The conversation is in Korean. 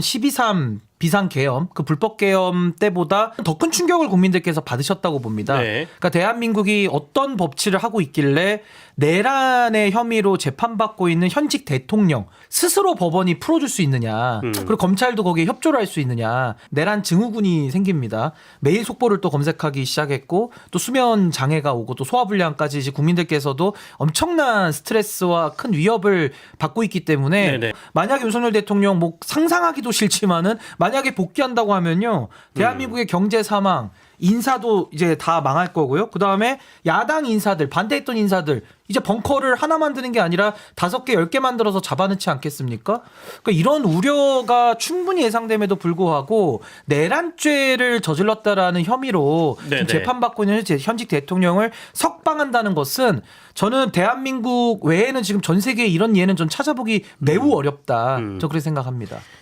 12.3 비상 계엄, 그 불법 계엄 때보다 더 큰 충격을 국민들께서 받으셨다고 봅니다. 네. 그러니까 대한민국이 어떤 법치를 하고 있길래 내란의 혐의로 재판받고 있는 현직 대통령 스스로 법원이 풀어줄 수 있느냐, 음. 그리고 검찰도 거기에 협조를 할 수 있느냐, 내란 증후군이 생깁니다. 매일 속보를 또 검색하기 시작했고, 또 수면 장애가 오고 또 소화불량까지 이제 국민들께서도 엄청난 스트레스와 큰 위협을 받고 있기 때문에 네네. 만약에 윤석열 대통령 뭐 상상하기도 싫지만은 만약에 복귀한다고 하면요 대한민국의 경제 사망 인사도 이제 다 망할 거고요 그 다음에 야당 인사들 반대했던 인사들 이제 벙커를 하나 만드는 게 아니라 다섯 개 열 개 만들어서 잡아넣지 않겠습니까? 그러니까 이런 우려가 충분히 예상됨에도 불구하고 내란죄를 저질렀다라는 혐의로 네네. 지금 재판받고 있는 현재 현직 대통령을 석방한다는 것은 저는 대한민국 외에는 지금 전 세계에 이런 예는 전 찾아보기 매우 어렵다. 음. 저 그렇게 생각합니다.